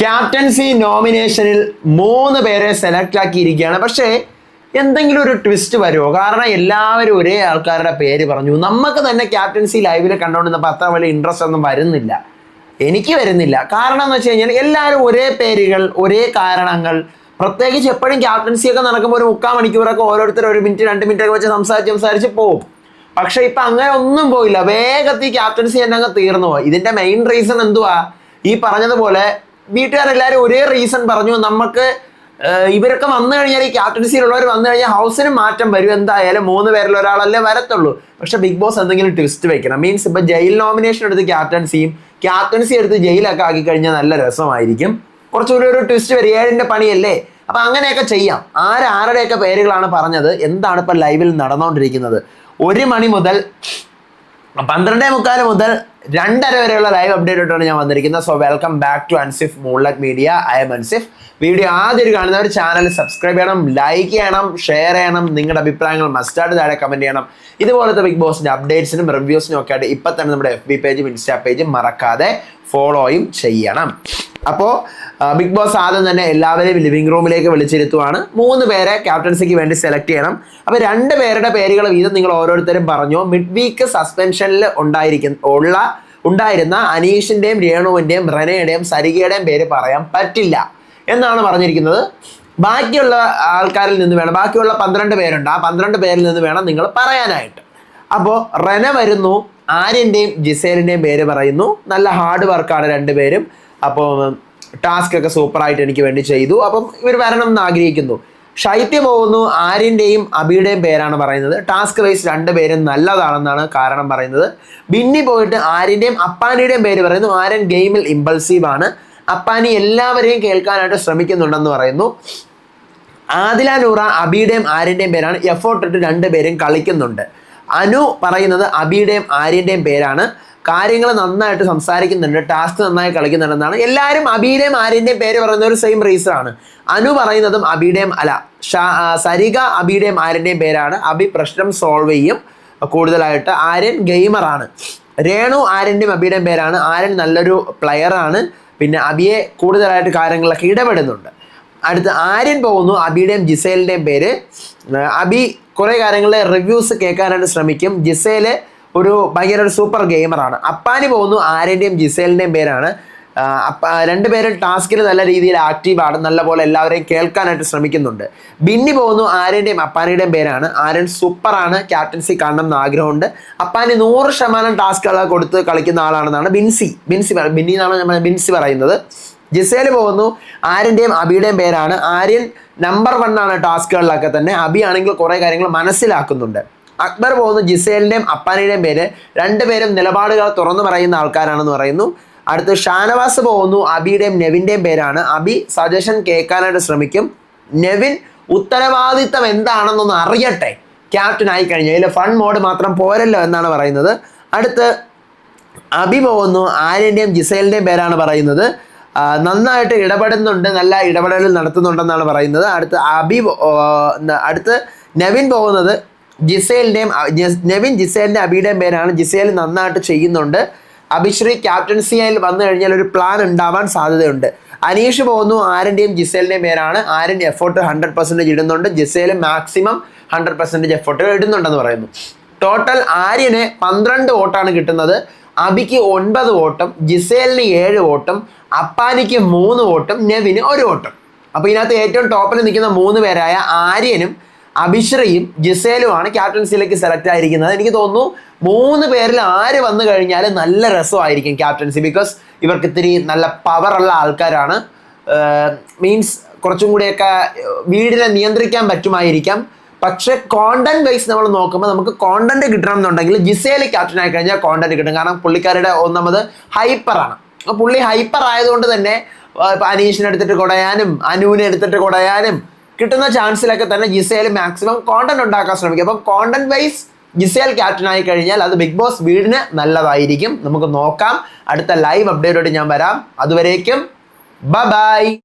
Captaincy നോമിനേഷനിൽ മൂന്ന് പേരെ select ആക്കിയിരിക്കുകയാണ്. പക്ഷേ എന്തെങ്കിലും ഒരു ട്വിസ്റ്റ് വരുമോ? കാരണം എല്ലാവരും ഒരേ ആൾക്കാരുടെ പേര് പറഞ്ഞു. നമുക്ക് തന്നെ ക്യാപ്റ്റൻസി ലൈവിൽ കണ്ടുകൊണ്ടിരുന്നപ്പോൾ അത്ര വലിയ ഇൻട്രസ്റ്റ് ഒന്നും വരുന്നില്ല. എനിക്ക് വരുന്നില്ല. കാരണം എന്ന് വെച്ച് കഴിഞ്ഞാൽ എല്ലാവരും ഒരേ പേരുകൾ ഒരേ കാരണങ്ങൾ. പ്രത്യേകിച്ച് എപ്പോഴും ക്യാപ്റ്റൻസി ഒക്കെ നടക്കുമ്പോൾ ഒരു മുക്കാൽ മണിക്കൂറൊക്കെ ഓരോരുത്തർ ഒരു മിനിറ്റ് രണ്ട് മിനിറ്റ് ഒക്കെ വെച്ച് സംസാരിച്ച് സംസാരിച്ച് പോകും പക്ഷെ ഇപ്പൊ അങ്ങനെ ഒന്നും പോയില്ല. വേഗത്തിൽ ക്യാപ്റ്റൻസി തന്നെ അങ്ങ് തീർന്നു പോയി. ഇതിന്റെ മെയിൻ റീസൺ എന്തുവാ? ഈ പറഞ്ഞതുപോലെ വീട്ടുകാരെല്ലാവരും ഒരേ റീസൺ പറഞ്ഞു. നമുക്ക് ഇവരൊക്കെ വന്നു കഴിഞ്ഞാൽ ഈ ക്യാപ്റ്റൻസിയിലുള്ളവർ വന്നു കഴിഞ്ഞാൽ ഹൗസിന് മാറ്റം വരും. എന്തായാലും മൂന്ന് പേരിൽ ഒരാളല്ലേ വരത്തുള്ളൂ. പക്ഷെ ബിഗ് ബോസ് എന്തെങ്കിലും ട്വിസ്റ്റ് വെക്കണം. മീൻസ് ഇപ്പം ജയിൽ നോമിനേഷൻ എടുത്ത് ക്യാപ്റ്റൻസിയും ക്യാപ്റ്റൻസി എടുത്ത് ജയിലൊക്കെ ആക്കി കഴിഞ്ഞാൽ നല്ല രസമായിരിക്കും. കുറച്ചുകൂടി ഒരു ട്വിസ്റ്റ് വരും. ഏഴിന്റെ പണിയല്ലേ? അപ്പം അങ്ങനെയൊക്കെ ചെയ്യാം. ആരാരുടെയൊക്കെ പേരുകളാണ് പറഞ്ഞത്? എന്താണ് ഇപ്പം ലൈവിൽ നടന്നുകൊണ്ടിരിക്കുന്നത് ഒരു മണി മുതൽ പന്ത്രണ്ടേ മുക്കാൽ മുതൽ രണ്ടര വരെയുള്ള ലൈവ് അപ്ഡേറ്റ് ആയിട്ടാണ് ഞാൻ വന്നിരിക്കുന്നത്. So welcome back to Ansif Moonlet media I am Ansif video ആദ്യം കാണുന്നവർ ചാനൽ സബ്സ്ക്രൈബ് ചെയ്യണം ലൈക്ക് ചെയ്യണം ഷെയർ ചെയ്യണം. നിങ്ങളുടെ അഭിപ്രായങ്ങൾ മസ്റ്റായിട്ട് താഴെ കമന്റ് ചെയ്യണം. ഇതുപോലത്തെ ബിഗ് ബോസിന്റെ അപ്ഡേറ്റ്സിനും റിവ്യൂസിനും ഒക്കെ ആയിട്ട് ഇപ്പം തന്നെ നമ്മുടെ എഫ് ബി പേജും ഇൻസ്റ്റാ പേജും മറക്കാതെ ഫോളോയും ചെയ്യണം. അപ്പോൾ ബിഗ് ബോസ് ആദ്യം തന്നെ എല്ലാവരെയും ലിവിംഗ് റൂമിലേക്ക് വിളിച്ചിരുത്തുവാണ്. മൂന്ന് പേരെ ക്യാപ്റ്റൻസിക്ക് വേണ്ടി സെലക്ട് ചെയ്യണം. അപ്പോൾ രണ്ട് പേരുടെ പേരുകൾ വീതം നിങ്ങൾ ഓരോരുത്തരും പറഞ്ഞു. മിഡ് വീക്ക് സസ്പെൻഷനിൽ ഉണ്ടായിരിക്കുന്ന ഉള്ള ഉണ്ടായിരുന്ന അനീഷിന്റെയും രേണുവിന്റെയും റെനയുടെയും സരികയുടെയും പേര് പറയാൻ പറ്റില്ല. എന്നാണ് പറഞ്ഞിരിക്കുന്നത്. ബാക്കിയുള്ള ആൾക്കാരിൽ നിന്ന് വേണം ബാക്കിയുള്ള പന്ത്രണ്ട് പേരുണ്ട്. ആ പന്ത്രണ്ട് പേരിൽ നിന്ന് വേണം നിങ്ങൾ പറയാനായിട്ട്. അപ്പോൾ റെന വരുന്നു ആര്യന്റെയും ജിസേലിന്റെയും പേര് പറയുന്നു. നല്ല ഹാർഡ് വർക്കാണ് രണ്ടുപേരും അപ്പോൾ ടാസ്ക് ഒക്കെ സൂപ്പറായിട്ട് എനിക്ക് വേണ്ടി ചെയ്തു. അപ്പം ഇവർ വരണം എന്ന് ആഗ്രഹിക്കുന്നു. ശൈത്യ പോകുന്നു ആര്യന്റെയും അബിയുടെയും പേരാണ് പറയുന്നത്. ടാസ്ക് വൈസ് രണ്ടുപേരും നല്ലതാണെന്നാണ് കാരണം പറയുന്നത്. ബിന്നി പോയിട്ട് ആര്യന്റെയും അപ്പാനിയുടെയും പേര് പറയുന്നു. ആര്യൻ ഗെയിമിൽ ഇമ്പൾസീവ് ആണ്. അപ്പാനി എല്ലാവരെയും കേൾക്കാനായിട്ട് ശ്രമിക്കുന്നുണ്ടെന്ന് പറയുന്നു. ആദില നൂറ അബിയുടെയും ആര്യന്റെയും പേരാണ്. എഫോർട്ട് ഇട്ട് രണ്ടുപേരും കളിക്കുന്നുണ്ട്. അനു പറയുന്നത് അബിയുടെയും ആര്യന്റെയും പേരാണ്. കാര്യങ്ങൾ നന്നായിട്ട് സംസാരിക്കുന്നുണ്ട് ടാസ്ക് നന്നായി കളിക്കുന്നുണ്ടെന്നാണ്. എല്ലാവരും അബിയുടെയും ആര്യന്റെയും പേര് പറയുന്ന ഒരു സെയിം റീസൺ ആണ്. അനു പറയുന്നതും അബിയുടെയും അല്ല സരിക അബിയുടെയും ആര്യന്റെയും പേരാണ്. അബി പ്രശ്നം സോൾവ് ചെയ്യും. കൂടുതലായിട്ട് ആര്യൻ ഗെയിമറാണ് രേണു ആര്യന്റെയും അബിയുടെയും പേരാണ്. ആര്യൻ നല്ലൊരു പ്ലെയറാണ് പിന്നെ അബിയെ കൂടുതലായിട്ട് കാര്യങ്ങളൊക്കെ ഇടപെടുന്നുണ്ട്. അടുത്ത് ആര്യൻ പോകുന്നു അബിയുടെയും ജിസേലിന്റെയും പേര്. അബി കുറേ കാര്യങ്ങളെ റിവ്യൂസ് കേൾക്കാനായിട്ട് ശ്രമിക്കും. ജിസേൽ ഒരു ഭയങ്കര ഒരു സൂപ്പർ ഗെയിമറാണ് അപ്പാനി പോകുന്നു ആര്യന്റെയും ജിസേലിന്റെയും പേരാണ്. രണ്ടുപേരും ടാസ്കിൽ നല്ല രീതിയിൽ ആക്റ്റീവാണ് നല്ലപോലെ എല്ലാവരെയും കേൾക്കാനായിട്ട് ശ്രമിക്കുന്നുണ്ട്. ബിന്നി പോകുന്നു ആര്യന്റെയും അപ്പാനിയുടെയും പേരാണ്. ആര്യൻ സൂപ്പറാണ് ക്യാപ്റ്റൻസി കാണണം എന്ന് ആഗ്രഹമുണ്ട്. അപ്പാനി നൂറ് ശതമാനം ടാസ്കുകൾ കൊടുത്ത് കളിക്കുന്ന ആളാണെന്നാണ് ബിൻസി. ബിൻസി ബിന്നി എന്നാണ് നമ്മൾ ബിൻസി പറയുന്നത്. ജിസേൽ പോകുന്നു ആര്യന്റെയും അബിയുടെയും പേരാണ്. ആര്യൻ നമ്പർ വൺ ആണ് ടാസ്കുകളിലൊക്കെ തന്നെ. അബി ആണെങ്കിൽ കുറേ കാര്യങ്ങൾ മനസ്സിലാക്കുന്നുണ്ട്. അക്ബർ പോകുന്നു ജിസേലിന്റെയും അപ്പാനിയുടെയും പേര്. രണ്ടുപേരും നിലപാടുകൾ തുറന്നു പറയുന്ന ആൾക്കാരാണെന്ന് പറയുന്നു. അടുത്ത് ഷാനവാസ് പോകുന്നു അബിയുടെയും നെവിന്റെയും പേരാണ്. അബി സജഷൻ കേൾക്കാനായിട്ട് ശ്രമിക്കും. നെവിൻ ഉത്തരവാദിത്തം എന്താണെന്നൊന്ന് അറിയട്ടെ. ക്യാപ്റ്റൻ ആയി കഴിഞ്ഞു. അതിൽ ഫൺ മോഡ് മാത്രം പോരല്ലോ എന്നാണ് പറയുന്നത്. അടുത്ത് അബി പോകുന്നു ആര്യന്റെയും ജിസേലിന്റെയും പേരാണ് പറയുന്നത്. നന്നായിട്ട് ഇടപെടുന്നുണ്ട് നല്ല ഇടപെടൽ നടത്തുന്നുണ്ടെന്നാണ് പറയുന്നത്. അടുത്ത് അബി അടുത്ത് നെവിൻ പോകുന്നത് ജിസേലിന്റെയും നെവിൻ ജിസേലിന്റെ അബിയുടെയും പേരാണ്. ജിസേൽ നന്നായിട്ട് ചെയ്യുന്നുണ്ട്. അഭിശ്രീ ക്യാപ്റ്റൻസിയായി വന്നു കഴിഞ്ഞാൽ ഒരു പ്ലാൻ ഉണ്ടാവാൻ സാധ്യതയുണ്ട്. അനീഷ് പോകുന്നു ആരന്റെയും ജിസേലിന്റെയും പേരാണ്. ആര്യൻ എഫോർട്ട് ഹൺഡ്രഡ് പെർസെന്റേജ് ഇടുന്നുണ്ട്. Gisele maximum hundred percentage effort ഇടുന്നുണ്ടെന്ന് പറയുന്നു. ടോട്ടൽ ആര്യന് പന്ത്രണ്ട് വോട്ടാണ് കിട്ടുന്നത്. അബിക്ക് ഒൻപത് വോട്ടും ജിസേലിന് ഏഴ് വോട്ടും അപ്പാനിക്ക് മൂന്ന് വോട്ടും നെവിന് ഒരു വോട്ടും. അപ്പോൾ ഇതിനകത്ത് ഏറ്റവും ടോപ്പിൽ നിൽക്കുന്ന മൂന്ന് പേരായ ആര്യനും അഭിശ്രയും ജിസേലുമാണ് ക്യാപ്റ്റൻസിയിലേക്ക് സെലക്ട് ആയിരിക്കുന്നത്. എനിക്ക് തോന്നുന്നു മൂന്ന് പേരിൽ ആര് വന്നു കഴിഞ്ഞാൽ നല്ല രസമായിരിക്കും ക്യാപ്റ്റൻസി ബിക്കോസ് ഇവർക്ക് ഇത്തിരി നല്ല പവറുള്ള ആൾക്കാരാണ്. മീൻസ് കുറച്ചും കൂടിയൊക്കെ വീടിനെ നിയന്ത്രിക്കാൻ പറ്റുമായിരിക്കാം. പക്ഷെ കോണ്ടന്റ് വൈസ് നമ്മൾ നോക്കുമ്പോൾ നമുക്ക് കോണ്ടന്റ് കിട്ടണം എന്നുണ്ടെങ്കിൽ ജിസേൽ ക്യാപ്റ്റൻ ആയി കഴിഞ്ഞാൽ കോണ്ടന്റ് കിട്ടും. കാരണം പുള്ളിക്കാരുടെ ഒന്നാമത് ഹൈപ്പറാണ് അപ്പോൾ പുള്ളി ഹൈപ്പർ ആയതുകൊണ്ട് തന്നെ ഇപ്പം അനീഷിനെ എടുത്തിട്ട് കുടയാനും അനുവിനെ എടുത്തിട്ട് കുടയാനും കിട്ടുന്ന ചാൻസിലൊക്കെ തന്നെ ജിസേൽ മാക്സിമം കോണ്ടന്റ് ഉണ്ടാക്കാൻ ശ്രമിക്കും. അപ്പം കോണ്ടന്റ് വൈസ് ജിസേൽ ക്യാപ്റ്റൻ ആയി കഴിഞ്ഞാൽ അത് ബിഗ് ബോസ് വീടിന് നല്ലതായിരിക്കും. നമുക്ക് നോക്കാം. അടുത്ത ലൈവ് അപ്ഡേറ്റോട് ഞാൻ വരാം. അതുവരേക്കും ബൈ